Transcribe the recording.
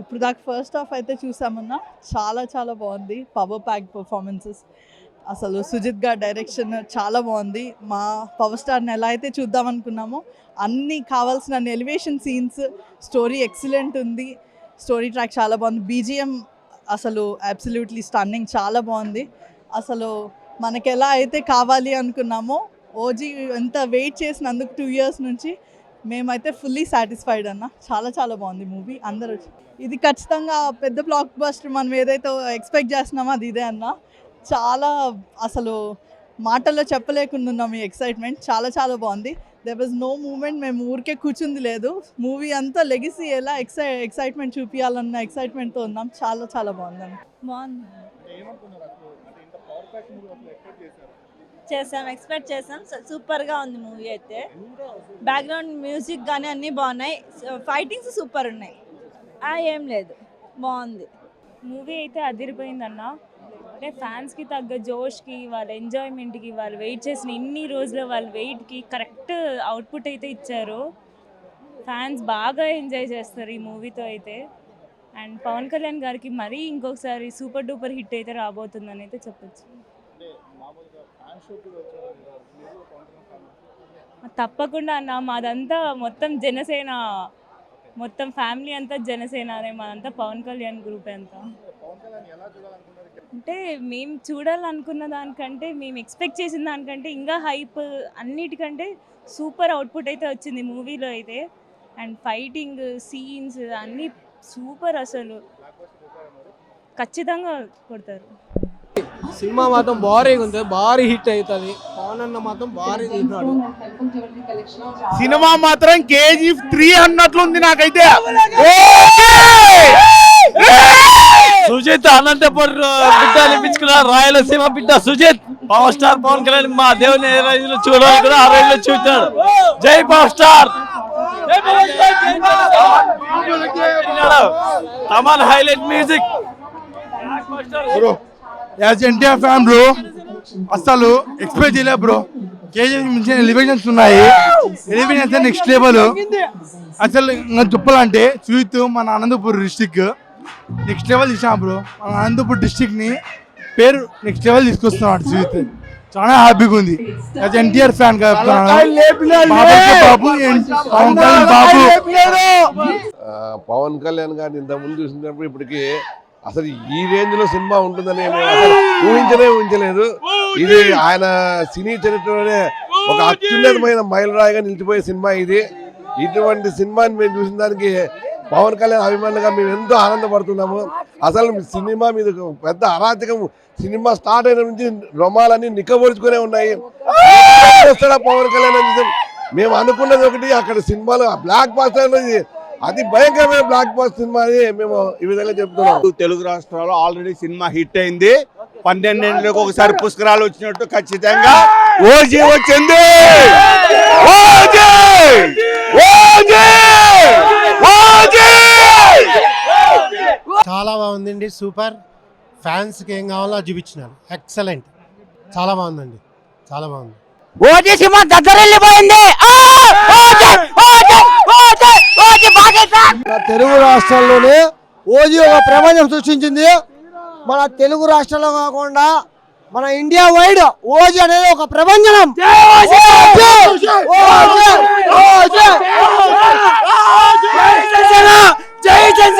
ఇప్పుడు దాకా first half అయితే చూసామన్నా చాలా చాలా బాగుంది. పవర్ ప్యాక్ పర్ఫార్మెన్సెస్ అసలు సుజిత్ గారి డైరెక్షన్ చాలా బాగుంది. మా పవర్ స్టార్ని ఎలా అయితే చూద్దాం అనుకున్నామో అన్ని కావాల్సిన ఎలివేషన్ సీన్స్ స్టోరీ ఎక్సలెంట్ ఉంది. స్టోరీ ట్రాక్ చాలా బాగుంది. బీజిఎం అసలు అబ్సల్యూట్లీ స్టన్నింగ్ చాలా బాగుంది. అసలు మనకు ఎలా అయితే కావాలి అనుకున్నామో ఓజీ ఎంత వెయిట్ చేసినందుకు టూ ఇయర్స్ నుంచి మేమైతే ఫుల్లీ సాటిస్ఫైడ్ అన్న. చాలా చాలా బాగుంది మూవీ అందరూ ఇది ఖచ్చితంగా పెద్ద బ్లాక్ బస్టర్ మనం ఏదైతే ఎక్స్పెక్ట్ చేస్తున్నామో అది ఇదే అన్న. చాలా అసలు మాటల్లో చెప్పలేకుండా ఉన్నాం ఈ ఎక్సైట్మెంట్ చాలా చాలా బాగుంది. దెర్ వాజ్ నో మూమెంట్ మేము ఊరికే కూర్చుంది లేదు. మూవీ అంతా లెగిసి ఎలా ఎక్సై ఎక్సైట్మెంట్ చూపించాలన్న ఎక్సైట్మెంట్తో ఉన్నాం. చాలా చాలా బాగుందండి బాగుంది. చేసాం ఎక్స్పెక్ట్ చేసాం. సూపర్గా ఉంది మూవీ అయితే. బ్యాక్గ్రౌండ్ మ్యూజిక్ కానీ అన్నీ బాగున్నాయి. ఫైటింగ్స్ సూపర్ ఉన్నాయి. ఏం లేదు. బాగుంది. మూవీ అయితే అదిరిపోయిందన్న. అంటే ఫ్యాన్స్కి తగ్గ జోష్కి వాళ్ళ ఎంజాయ్మెంట్కి వాళ్ళు వెయిట్ చేసిన ఇన్ని రోజుల వాళ్ళ వెయిట్కి కరెక్ట్ అవుట్పుట్ అయితే ఇచ్చారు. ఫ్యాన్స్ బాగా ఎంజాయ్ చేస్తారు ఈ మూవీతో అయితే. అండ్ పవన్ కళ్యాణ్ గారికి మరీ ఇంకొకసారి సూపర్ డూపర్ హిట్ అయితే రాబోతుందని అయితే చెప్పొచ్చు. తప్పకుండా అన్న. మాదంతా మొత్తం జనసేన మొత్తం ఫ్యామిలీ అంతా జనసేననే మాదంతా పవన్ కళ్యాణ్ గ్రూప్ అంతా. అంటే మేము చూడాలనుకున్న దానికంటే మేము ఎక్స్పెక్ట్ చేసిన దానికంటే ఇంకా హైప్ అన్నిటికంటే సూపర్ అవుట్పుట్ అయితే వచ్చింది మూవీలో అయితే. అండ్ ఫైటింగ్ సీన్స్ అన్నీ సూపర్ అసలు. ఖచ్చితంగా కొడతారు. సినిమా మాత్రం భారీగా ఉంది. భారీ హిట్ అవుతుంది పవన్ అన్న మాత్రం భారీ తీసినాడు సినిమా మాత్రం కేజీ త్రీ అన్నట్లుంది నాకైతే. సుజిత్ అనంతపురం బిడ్డ అనిపించుకున్న రాయలసీమ బిడ్డ సుజిత్. పవర్ స్టార్ పవన్ కళ్యాణ్ మా దేవుని ఏ చూడాలి కూడా ఆ రేంజ్లో చూస్తాడు జై power star Thaman highlight music. Bro as NTR fan bro అసలు ఎక్స్పెక్ట్ చేయలే బ్రో. కేజీ మించిన ఎలివేషన్స్ ఉన్నాయి. ఎలివేషన్స్ నెక్స్ట్ లెవెల్ అసలు ఇంకా చెప్పాలంటే సుజిత్ మన అనంతపూర్ డిస్టిక్ నెక్స్ట్ లెవెల్ తీసాం బ్రో. మన అనంతపూర్ డిస్టిక్ని పేరు నెక్స్ట్ లెవెల్ తీసుకొస్తున్నాడు సుజిత్ చాలా హ్యాపీగా ఉంది. As NTR fan. బాబు పవన్ కళ్యాణ్ గారిని ఇంత ముందు చూసినప్పుడు ఇప్పటికి అసలు ఈ రేంజ్లో సినిమా ఉంటుందని మేము ఊహించనే ఊహించలేదు. ఇది ఆయన సినీ చరిత్రలోనే ఒక అత్యున్నతమైన మైలురాయిగా నిలిచిపోయే సినిమా ఇది. ఇటువంటి సినిమాని మేము చూసిన దానికి పవన్ కళ్యాణ్ అభిమానులుగా మేము ఎంతో ఆనందపడుతున్నాము. అసలు సినిమా మీద పెద్ద అరాచకం సినిమా స్టార్ట్ అయిన నుంచి రొమాలన్నీ నిక్కబొడుచుకునే ఉన్నాయి. పవన్ కళ్యాణ్ మేము అనుకున్నది ఒకటి అక్కడ సినిమాలు బ్లాక్ బాస్టర్ అనేది అతి భయంకరమైన బ్లాక్ బాస్టర్ సినిమా అని మేము ఈ విధంగా చెప్తున్నాం. తెలుగు రాష్ట్రాల్లో ఆల్రెడీ సినిమా హిట్ అయింది. పన్నెండేళ్ళకి ఒకసారి పుష్కరాలు వచ్చినట్టు ఖచ్చితంగా ఓజీ వచ్చింది. ఓజీ! ఓజీ! ఓజీ! చాలా బాగుందండి సూపర్. ఫ్యాన్స్కి ఏం కావాలో అది చూపించినారు. ఎక్సలెంట్ చాలా బాగుందండి. చాలా బాగుంది. ఓజీ సినిమా దగ్గర వెళ్ళిపోయింది తెలుగు రాష్ట్రాల్లోనే ఓజీ ఒక ప్రపంచం సృష్టించింది. మన తెలుగు రాష్ట్రాల్లో కాకుండా మన ఇండియా వైడ్ ఓజీ అనేది ఒక ప్రపంచం. ఓజీ! ఓజీ! ఓజీ!